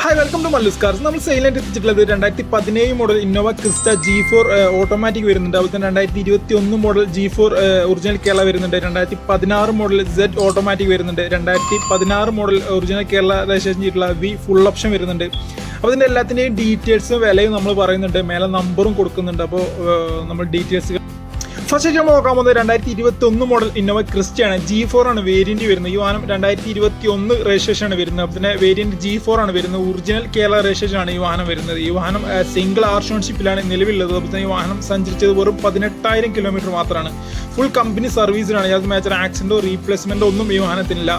Hi welcome to Mallus cars നമ്മൾ സെയിലായിട്ട് എത്തിച്ചിട്ടുള്ളത് രണ്ടായിരത്തി പതിനേഴ് model Innova Crysta G four automatic വരുന്നുണ്ട്. അതുപോലെ തന്നെ രണ്ടായിരത്തി ഇരുപത്തി ഒന്ന് model G four original Kerala വരുന്നുണ്ട്. രണ്ടായിരത്തി പതിനാറ് മോഡൽ സെഡ് ഓട്ടോമാറ്റിക് വരുന്നുണ്ട്. രണ്ടായിരത്തി പതിനാറ് മോഡൽ ഒറിജിനൽ കേരള രജിസ്ട്രേഷൻ ചെയ്തിട്ടുള്ള വി ഫുൾ ഓപ്ഷൻ വരുന്നുണ്ട്. അപ്പോൾ ഇതിന്റെ എല്ലാത്തിന്റെയും ഡീറ്റെയിൽസും വിലയും നമ്മൾ പറയുന്നുണ്ട്. മേലെ നമ്പറും കൊടുക്കുന്നുണ്ട്. അപ്പോൾ നമ്മൾ ഡീറ്റെയിൽസ് ഫസ്റ്റ് നമ്മൾ നോക്കാൻ പോകുന്നത് രണ്ടായിരത്തി ഇരുപത്തി ഒന്ന് മോഡൽ ഇന്നോവ ക്രിസ്റ്റയാണ് ജി ഫോർ ആണ് വേരിയന്റ് വരുന്നത്. ഈ വാഹനം രണ്ടായിരത്തി ഇരുപത്തി ഒന്ന് രജിസ്ട്രേഷൻ ആണ് വരുന്നത്. പിന്നെ വേരിയന്റ് ജി ഫോർ ആണ് വരുന്നത്. ഒറിജിനൽ കേരള രജിസ്ട്രേഷൻ ആണ് ഈ വാഹനം വരുന്നത്. ഈ വാഹനം സിംഗിൾ ആർഷോൺഷിപ്പിലാണ് നിലവിലുള്ളത്. അപ്പോൾ തന്നെ ഈ വാഹനം സഞ്ചരിച്ചത് വെറും പതിനെട്ടായിരം കിലോമീറ്റർ മാത്രമാണ് ഫുൾ കമ്പനി സർവീസിലാണ് യാതൊരു മേജർ ആക്സിഡന്റോ റീപ്ലേസ്മെന്റോ ഒന്നും ഈ വാഹനത്തിനില്ല.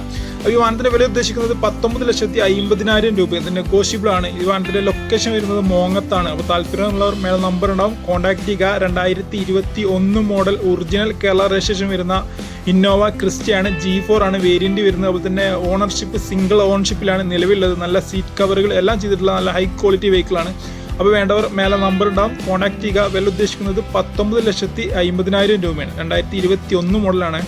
ഈ വാഹനത്തിന്റെ വില ഉദ്ദേശിക്കുന്നത് പത്തൊമ്പത് ലക്ഷത്തി അമ്പതിനായിരം രൂപ. നെഗോഷ്യബിൾ ആണ്. ഈ വാഹനത്തിന്റെ ലൊക്കേഷൻ വരുന്നത് മോങ്ങത്താണ്. അപ്പോൾ താല്പര്യമുള്ളവർ മേലെ നമ്പർ ഉണ്ടാവും. കോൺടാക്ട് ചെയ്യുക. രണ്ടായിരത്തി ഇരുപത്തി ഒന്ന് മോഡൽ ഒറിജിനൽ കേരള രജിസ്ട്രേഷൻ വരുന്ന ഇന്നോവ ക്രിസ്റ്റയാണ് ജി ഫോർ ആണ് വേരിയന്റ് വരുന്നത്. അതുപോലെ തന്നെ ഓണർഷിപ്പ് സിംഗിൾ ഓണർഷിപ്പിലാണ് നിലവിലുള്ളത്. നല്ല സീറ്റ് കവറുകൾ എല്ലാം ചെയ്തിട്ടുള്ള നല്ല ഹൈ ക്വാളിറ്റി വെഹിക്കിളാണ് അപ്പോൾ വേണ്ടവർ മേലെ നമ്പർ ഉണ്ടാവും. കോൺടാക്ട് ചെയ്യുക. വില ഉദ്ദേശിക്കുന്നത് പത്തൊമ്പത് ലക്ഷത്തി അമ്പതിനായിരം രൂപയാണ്. രണ്ടായിരത്തി ഇരുപത്തി ഒന്ന് മോഡലാണ്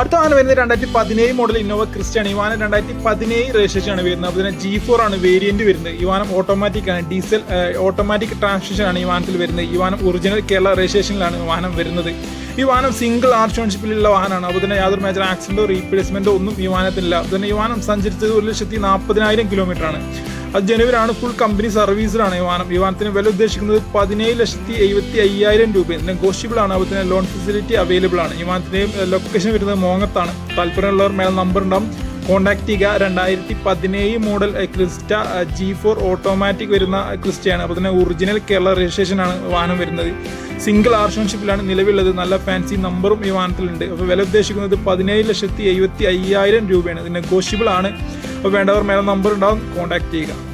അടുത്ത ആണ് വരുന്നത് രണ്ടായിരത്തി പതിനേഴ് മോഡൽ ഇന്നോവ ക്രിസ്റ്റയാണ് ഈ രണ്ടായിരത്തി പതിനേഴ് രജിസ്ട്രേഷൻ ആണ് വരുന്നത്. അപ്പോൾ തന്നെ ജി ഫോർ ആണ് വേരിയന്റ് വരുന്നത്. ഈ വാഹനം ഓട്ടോമാറ്റിക് ആണ് ഡീസൽ ഓട്ടോമാറ്റിക് ട്രാൻസ്മിഷൻ ആണ് ഈ വാഹനത്തിൽ വരുന്നത്. ഈ വാഹനം ഒറിജിനൽ കേരള രജിസ്ട്രേഷനിലാണ് വാഹനം വരുന്നത്. ഈ വാഹനം സിംഗിൾ ആർഷോൺഷിപ്പിലുള്ള വാഹനമാണ്. അപ്പോൾ തന്നെ യാതൊരു മേജർ ആക്സിഡന്റോ റീപ്ലേസ്മെന്റോ ഒന്നും ഈ വാഹനത്തിലില്ല അപ്പോൾ തന്നെ ഈ വാഹനം സഞ്ചരിച്ചത് ഒരു ലക്ഷത്തി നാൽപ്പതിനായിരം കിലോമീറ്റർ ആണ്. അത് ജനുവരിയാണ് ഫുൾ കമ്പനി സർവീസിലാണ് വിമാനം വിമാനത്തിന് വില ഉദ്ദേശിക്കുന്നത് പതിനേഴ് ലക്ഷത്തി എഴുപത്തി അയ്യായിരം രൂപ. നെഗോഷ്യബിൾ ആണ്. അതുപോലെ തന്നെ ലോൺ ഫെസിലിറ്റി അവൈലബിൾ ആണ്. വിമാനത്തിന്റെയും ലൊക്കേഷൻ വരുന്നത് മോങ്ങത്താണ്. താല്പര്യമുള്ളവർ മേൽ നമ്പർ ഉണ്ടാവും. കോൺടാക്ട് ചെയ്യുക. രണ്ടായിരത്തി പതിനേഴ് model Crysta G four automatic വരുന്ന ക്രിസ്റ്റയാണ്. അപ്പോൾ തന്നെ ഒറിജിനൽ കേരള രജിസ്ട്രേഷൻ ആണ് വാഹനം വരുന്നത്. സിംഗിൾ ആർഷോൺഷിപ്പിലാണ് നിലവിലുള്ളത്. നല്ല ഫാൻസി നമ്പറും ഈ വാഹനത്തിലുണ്ട്. അപ്പോൾ വില ഉദ്ദേശിക്കുന്നത് പതിനേഴ് ലക്ഷത്തി എഴുപത്തി അയ്യായിരം രൂപയാണ്. ഇത് നെഗോഷ്യബിൾ ആണ്. അപ്പോൾ വേണ്ടവർ മേലെ നമ്പർ ഉണ്ടാവും. കോൺടാക്ട് ചെയ്യുക.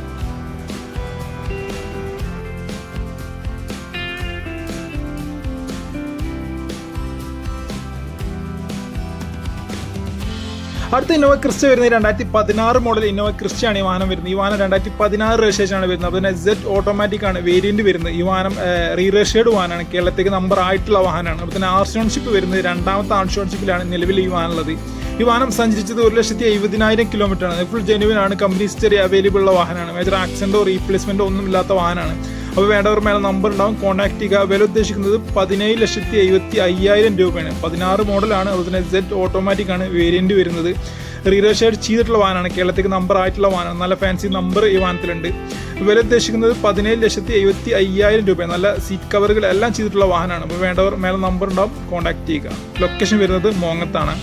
അടുത്ത ഇന്നോവ ക്രിസ്റ്റ വരുന്നത് രണ്ടായിരത്തി പതിനാറ് മോഡൽ ഇന്നോവ ക്രിസ്റ്റയാണ് ഈ വാഹനം വരുന്നത്. ഈ വാഹനം രണ്ടായിരത്തി പതിനാറ് രജിസ്ട്രേഷൻ ആണ് വരുന്നത്. അതുപോലെ സെഡ് ഓട്ടോമാറ്റിക് ആണ് വേരിയന്റ് വരുന്നത്. ഈ വാഹനം റീ രജിസ്റ്റേർഡ് വാഹനമാണ്. കേരളത്തേക്ക് നമ്പർ ആയിട്ടുള്ള വാഹനമാണ്. അപ്പോൾ തന്നെ ആർഷോൺഷിപ്പ് വരുന്നത് രണ്ടാമത്തെ ആർഷോൺഷിപ്പിലാണ് നിലവിൽ ഈ വാഹനം ഉള്ളത്. ഈ വാഹനം സഞ്ചരിച്ചത് ഒരു ലക്ഷത്തി എഴുപതിനായിരം കിലോമീറ്റർ ആണ്. ഫുൾ ജെനുവിൻ ആണ്. കമ്പനി ഹിസ്റ്ററി അവൈലബിൾ ഉള്ള വാഹനമാണ്. മേജർ ആക്സിഡന്റോ റീപ്ലേസ്മെന്റോ ഒന്നും ഇല്ലാത്ത വാഹനമാണ്. അപ്പോൾ വേണ്ടവർ മേലെ നമ്പർ ഉണ്ടാവും. കോൺടാക്ട് ചെയ്യുക വില ഉദ്ദേശിക്കുന്നത് പതിനേഴ് ലക്ഷത്തി എഴുപത്തി അയ്യായിരം രൂപയാണ്. പതിനാറ് മോഡലാണ് അതുപോലെ തന്നെ സെറ്റ് ഓട്ടോമാറ്റിക് ആണ് വേരിയന്റ് വരുന്നത്. റീറേഷേഡ് ചെയ്തിട്ടുള്ള വാനാണ്. കേരളത്തേക്ക് നമ്പർ ആയിട്ടുള്ള വാനാണ്. നല്ല ഫാൻസി നമ്പർ ഈ വാഹനത്തിലുണ്ട് വില ഉദ്ദേശിക്കുന്നത് പതിനേഴ് ലക്ഷത്തി എഴുപത്തി അയ്യായിരം രൂപയാണ്. നല്ല സീറ്റ് കവറുകൾ എല്ലാം ചെയ്തിട്ടുള്ള വാഹനമാണ് അപ്പോൾ വേണ്ടവർ മേലെ നമ്പർ ഉണ്ടാവും. കോൺടാക്ട് ചെയ്യുക ലൊക്കേഷൻ വരുന്നത് മോങ്ങത്താണ്.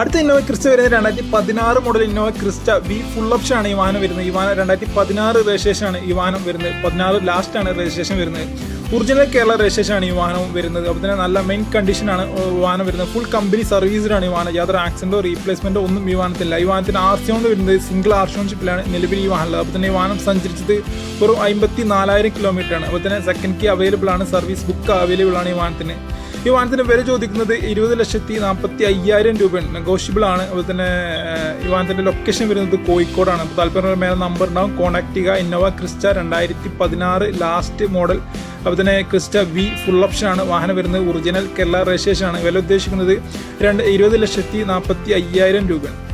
അടുത്ത ഇന്നോവ ക്രിസ്റ്റ വരുന്നത് രണ്ടായിരത്തി പതിനാറ് model Innova Crysta V full option ആണ് ഈ വാഹനം വരുന്നത്. ഈ വാഹനം രണ്ടായിരത്തി പതിനാറ് രജിസ്ട്രേഷൻ ആണ് ഈ വാഹനം വരുന്നത്. പതിനാറ് ലാസ്റ്റ് ആണ് രജിസ്ട്രേഷൻ വരുന്നത്. ഒറിജിനൽ കേരള രജിസ്ട്രേഷൻ ആണ് ഈ വാഹനം വരുന്നത്. അപ്പോൾ തന്നെ നല്ല മെയിൻ കണ്ടീഷനാണ് വാഹനം വരുന്നത്. ഫുൾ കമ്പനി സർവീസിലാണ് ഈ വാഹനം. യാതൊരു ആക്സിഡന്റോ റീപ്ലേസ്മെന്റോ ഒന്നും ഈ വാഹനത്തില്ല ഈ വാഹനത്തിന് ആർ കൊണ്ട് വരുന്നത് സിംഗിൾ ആർഷോൺഷിപ്പിലാണ് നിലവിൽ ഈ വാഹനം അപ്പോൾ തന്നെ ഈ വാഹനം സഞ്ചരിച്ചത് ഒരു അമ്പത്തി നാലായിരം കിലോമീറ്ററാണ് അപ്പോൾ തന്നെ സെക്കൻഡ് കീ അവൈലബിൾ ആണ്. സർവീസ് ബുക്ക് അവൈലബിൾ ആണ് ഈ വാഹനത്തിന്. ഈ വാഹനത്തിന് വില ചോദിക്കുന്നത് ഇരുപത് ലക്ഷത്തി നാൽപ്പത്തി അയ്യായിരം രൂപയാണ് നെഗോഷ്യബിൾ ആണ്. അതുപോലെ തന്നെ ഈ വാഹനത്തിന്റെ ലൊക്കേഷൻ വരുന്നത് കോഴിക്കോടാണ്. അപ്പോൾ താല്പര്യം മേലെ നമ്പർ ഉണ്ടാവും. കോൺടാക്ട് ചെയ്യുക ഇന്നോവ ക്രിസ്റ്റ രണ്ടായിരത്തി പതിനാറ് ലാസ്റ്റ് മോഡൽ അപ്പോൾ തന്നെ ക്രിസ്റ്റ വി ഫുൾ ഓപ്ഷനാണ് വാഹനം വരുന്നത് ഒറിജിനൽ കേരള രജിസ്ട്രേഷൻ ആണ്. വില ഉദ്ദേശിക്കുന്നത് രണ്ട് ഇരുപത് ലക്ഷത്തി നാൽപ്പത്തി അയ്യായിരം രൂപയാണ്